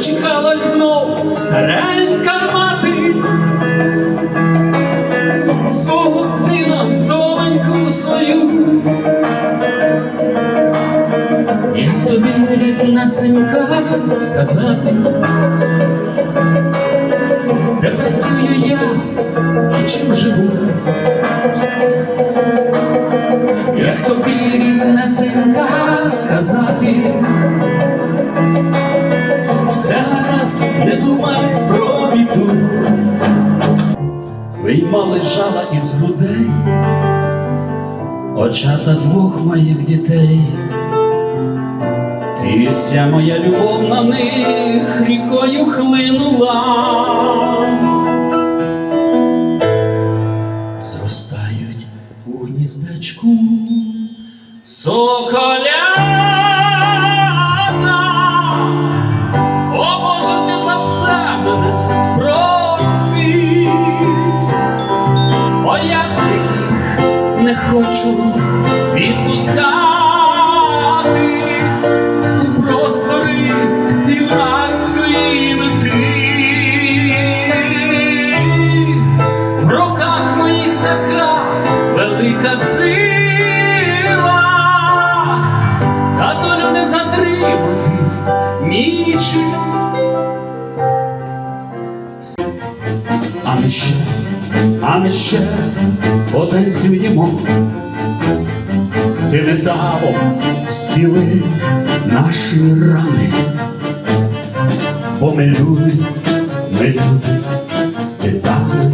Дочекалась знов старенька мати свого сина, доньку свою. Як тобі рідна синька сказати, де працюю я і чим живу? Як тобі рідна синька сказати, думай про біду. Виймали жала із грудей, очата двох моїх дітей, і вся моя любов на них рікою хлинула. Нічим. А ми ще, а ми ще потанцюємо. Ти металом стіли наші рани, бо ми люди, ми люди, титани.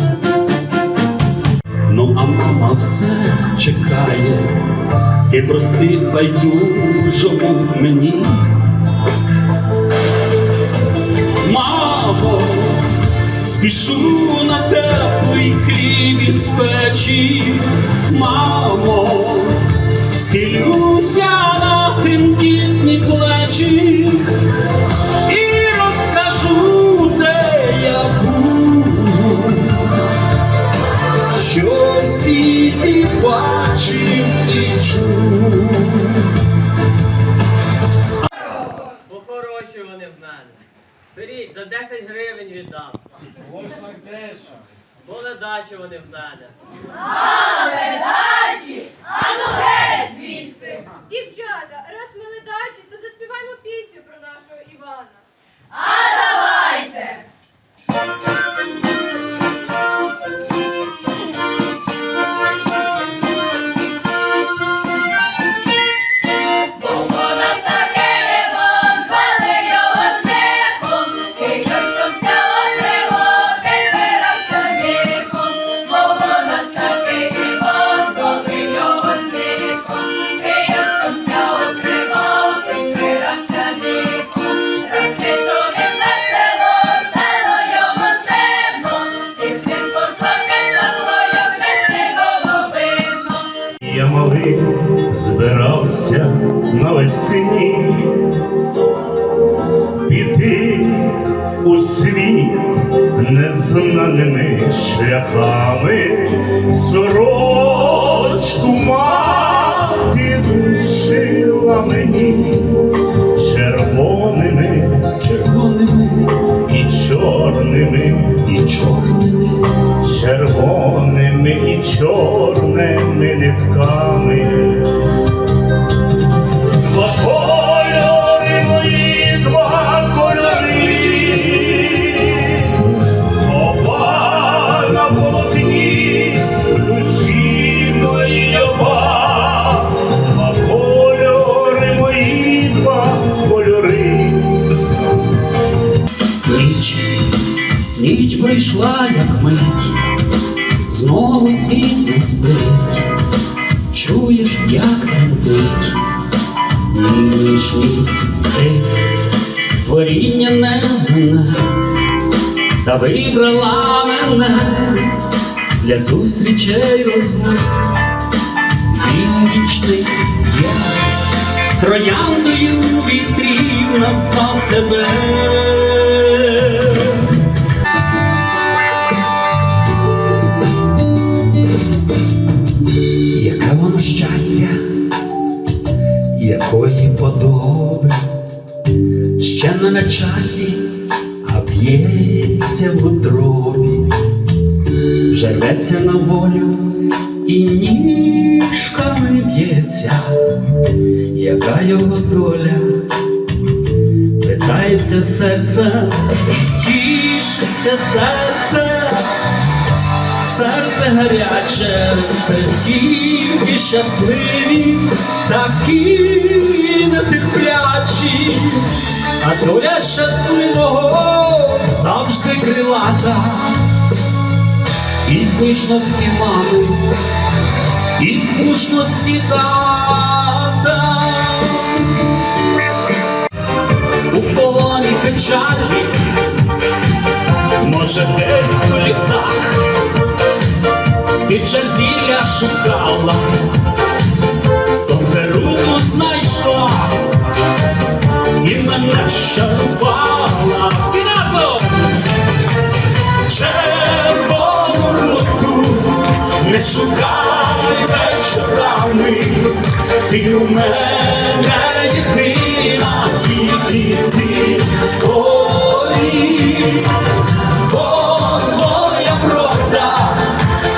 Ну, а мама все чекає, ти прости байдужому мені. Спішу на теплий хліб із печі, мамо, схилюся на тендітні плечі і розкажу, де я що в світі бачив і чув. Бо хороші вони в мене. Беріть, за 10 гривень віддам. Бо ледачі вони в мене. Дівчата, раз ми ледачі, то заспіваємо пісню про нашого Івана. Я навесні піти у світ незнаними шляхами, сорочку мати вишила мені червоними, червоними. і чорними, і чорними, червоними і чорними нитками. Ніч прийшла, як мить, знову світ не спить, чуєш, як тремтить, ніжність ти, творіння неземне, та вибрала мене для зустрічей розмов. Вічний я трояндою вітрів назвав тебе. Ще не на часі, а б'ється в утробі, жереться на волю і ніжками б'ється, яка його доля, питається серце, тішиться серце. Серце гаряче, це тільки щасливі, такі нетерплячі, а доля щасливого завжди крилата, і з ніжності мами, і з мужності тата. Сонце руку знайшла, і мене щарувала. Всі разом! Червону руту не шукай вечорами, ти у мене єдина, тільки ти. Ой, бо твоя врода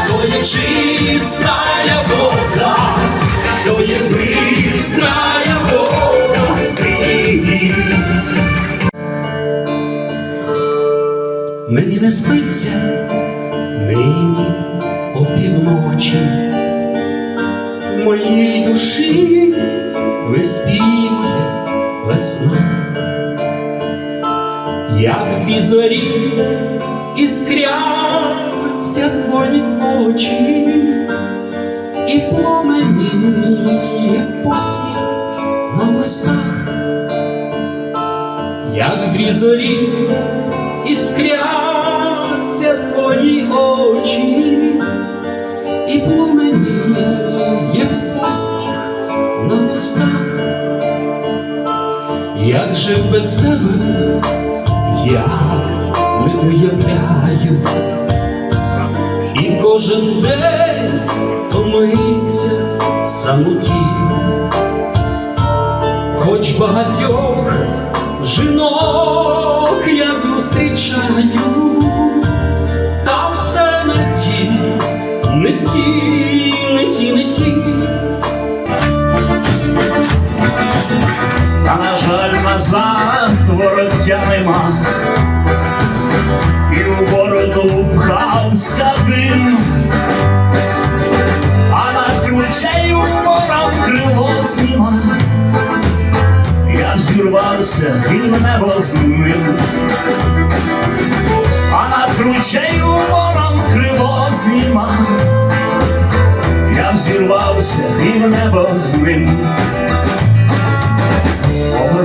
то є Не спиться. Нині опівночі, моїй душі виспівує весна, як дві зорі іскряться твої очі, і пломені, як посвіт на мостах, як дві зорі іскряться тебе я не уявляю, і кожен день томився самоті, хоч багатьох жінок я зустрічаю, назад вороття нема, і у бороду пхався дим, а над кручею вором крило знима. Я зірвався і в небо з ним, а над кручею вором крило знима. Я взірвався і в небо з ним.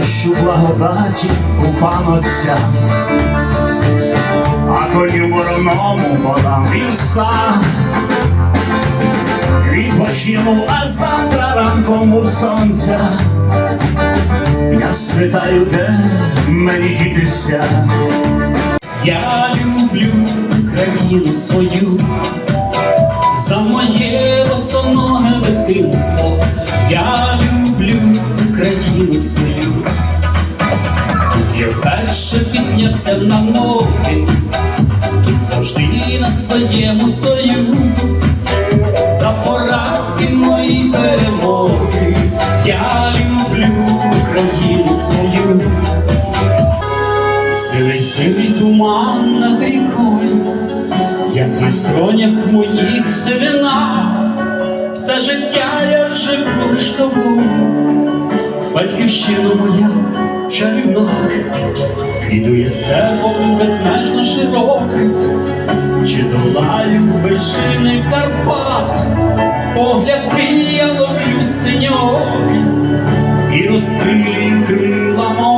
Попрощу благодаті у панотця, а коню вороному подам віса. Відпочину, а завтра ранком у сонця. Я спитаю, де мені дітися. Я люблю країну свою, за моє босоноге дитинство. Я люблю країну свою. Я вперше піднявся на ноги, тут завжди на своєму стою. За поразки мої перемоги. Я люблю країну свою. Сивий сивий туман над рікою, як на скронях моїх сивина, все життя я живу лиш тобою, батьківщина моя чарівна, Іду я степом безмежно широким, чи долаю вершини Карпат, погляд мій я ловлю синьок і розкрилі крила мої.